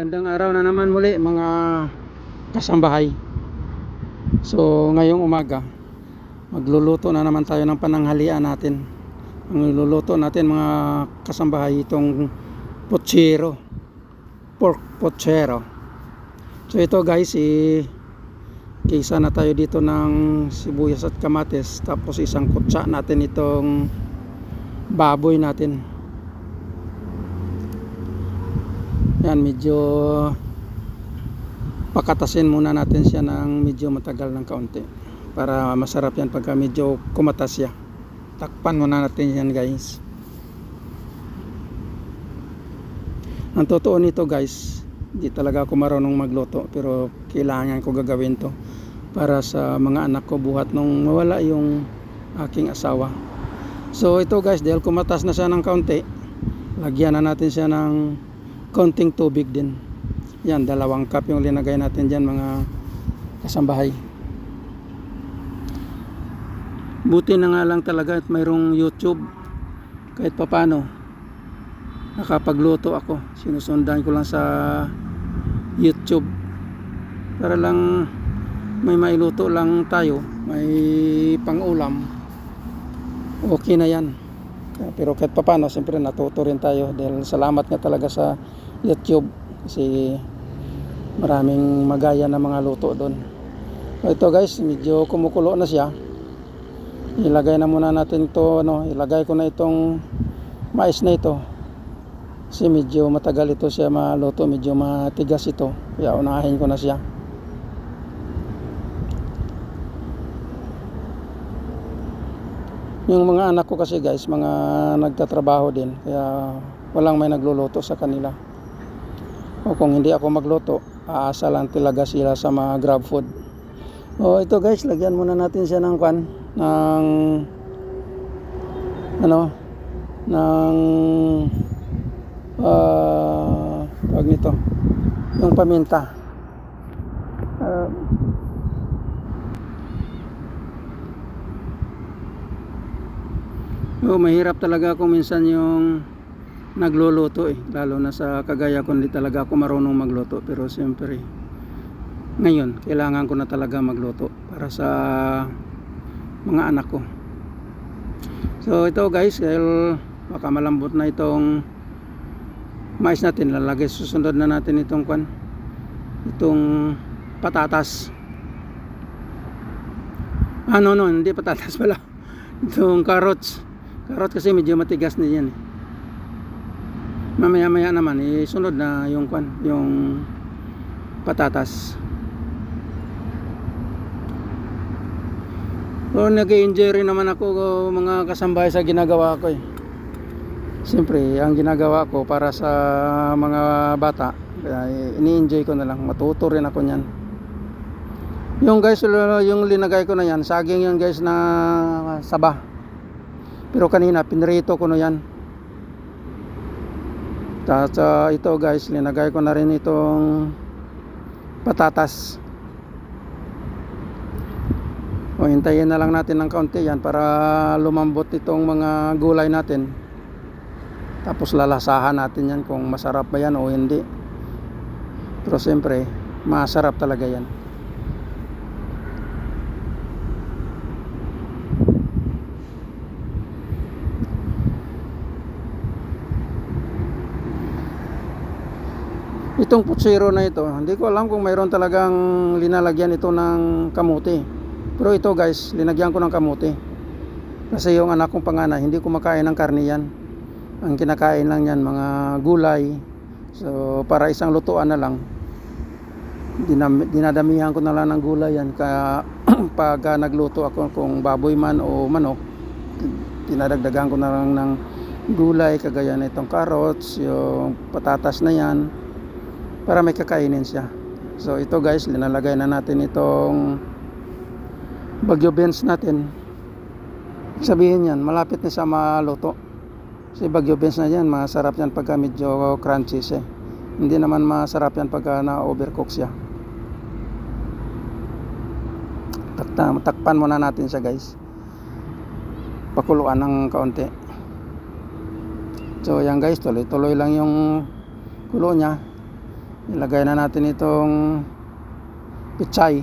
Magandang araw na naman muli mga kasambahay. So ngayong umaga, magluluto na naman tayo ng pananghalian natin. Ang niluluto natin mga kasambahay itong pochero. Pork pochero. So ito guys, i kisa na tayo dito ng sibuyas at kamatis. Tapos isang kutsa natin itong baboy natin. Yan, medyo pakatasin muna natin siya ng medyo matagal ng kaunti para masarap yan pagka medyo kumatas siya. Takpan muna natin yan guys. Ang totoo nito guys, hindi talaga ako marunong magluto pero kailangan ko gagawin to para sa mga anak ko buhat nung mawala yung aking asawa. So ito guys, dahil kumatas na siya ng kaunti, lagyan na natin siya ng konting tubig din. Yan, dalawang cup yung linagay natin dyan mga kasambahay. Buti na nga lang talaga at mayroong YouTube kahit papano nakapagluto ako. Sinusundan ko lang sa YouTube para lang may mailuto lang tayo, may pangulam. Okay na yan. Pero kahit papano, siyempre natuto rin tayo dahil salamat nga talaga sa YouTube kasi maraming magaya na mga luto doon. Ito guys, medyo kumukulo na siya. Ilagay na muna natin to ano, ilagay ko na itong mais na ito. Kasi medyo matagal ito siya maluto, medyo matigas ito. Kaya unahin ko na siya. Yung mga anak ko kasi guys, mga nagtatrabaho din. Kaya walang may nagluluto sa kanila. O kung hindi ako magluto, aasa lang talaga sila sa mga grab food. O ito guys, lagyan muna natin siya ng kwan, ng ano, ng uh, wag nito, yung paminta. Uh, Oh, mahirap talaga ako minsan yung nagluluto eh. Lalo na sa kagaya ko hindi talaga ako marunong magluto. Pero siyempre, ngayon, kailangan ko na talaga magluto para sa mga anak ko. So ito guys, dahil baka malambot na itong mais natin, lalagay susunod na natin itong kwan, itong patatas. Ano no, hindi patatas pala. Itong carrots. Karot kasi medyo matigas na yan. eh. Mamaya maya naman isunod na yung kwan, yung patatas. So nag-enjoy naman ako mga kasambahay sa ginagawa ko eh. Siyempre, ang ginagawa ko para sa mga bata, ini-enjoy ko na lang. Matuto rin ako niyan. Yung guys, yung linagay ko na yan, saging yan guys na saba. Pero kanina pinrito ko na yan. Tapos uh, ito guys, linagay ko na rin itong patatas. O hintayin na lang natin ng kaunti yan para lumambot itong mga gulay natin. Tapos lalasahan natin yan kung masarap ba yan o hindi. Pero siyempre, masarap talaga yan. Itong putsero na ito, hindi ko alam kung mayroon talagang linalagyan ito ng kamuti. Pero ito guys, linagyan ko ng kamuti. Kasi yung anak kong panganay, hindi kumakain ng karne yan. Ang kinakain lang yan, mga gulay. So, para isang lutuan na lang, dinam, dinadamihan ko na lang ng gulay yan. Kaya pag uh, nagluto ako kung baboy man o manok, dinadagdagan ko na lang ng gulay, kagaya na itong carrots, yung patatas na yan para may kakainin siya. So ito guys linalagay na natin itong bagyo beans natin. Sabihin yan malapit na siya maluto. Kasi bagyo beans na yan masarap yan pagka medyo crunchy siya. Hindi naman masarap yan pagka na overcook siya. Takta, takpan muna natin siya guys. Pakuluan ng kaunti. So yan guys. Tuloy tuloy lang yung kulo niya Ilagay na natin itong pichay.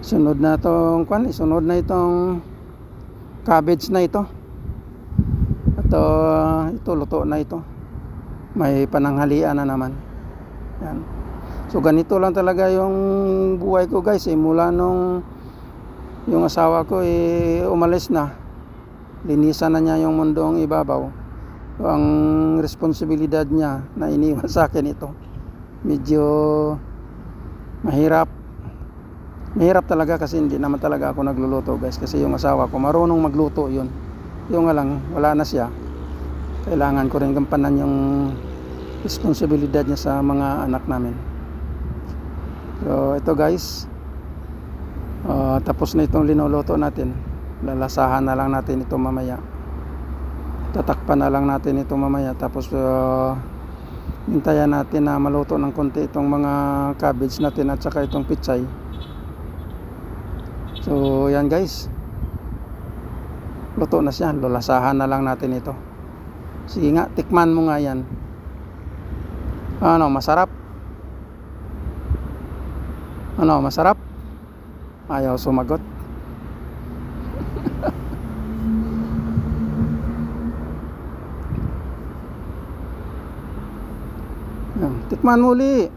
Sunod na itong kwan, sunod na itong cabbage na ito. Ito, ito luto na ito. May pananghalian na naman. Yan. So ganito lang talaga yung buhay ko guys eh. Mula nung yung asawa ko eh umalis na. Linisan na niya yung mundong ibabaw. Ang responsibilidad niya na iniwan sa akin ito. Medyo mahirap. Mahirap talaga kasi hindi naman talaga ako nagluluto guys. Kasi yung asawa ko marunong magluto yun. Yung nga lang wala na siya. Kailangan ko rin gampanan yung responsibilidad niya sa mga anak namin. So ito guys. ah, tapos na itong linuluto natin. Lalasahan na lang natin ito mamaya. Tatakpan na lang natin ito mamaya. Tapos ah, hintayan natin na maluto ng konti itong mga cabbage natin at saka itong pichay. So yan guys. Luto na siya. Lulasahan na lang natin ito. Sige nga, tikman mo nga yan. Ano, masarap? Ano, masarap? Ayaw sumagot. Yan, Tikman mo uli.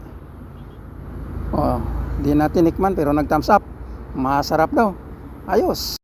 Oh, di natin tikman pero nag thumbs up. Masarap daw. Ayos.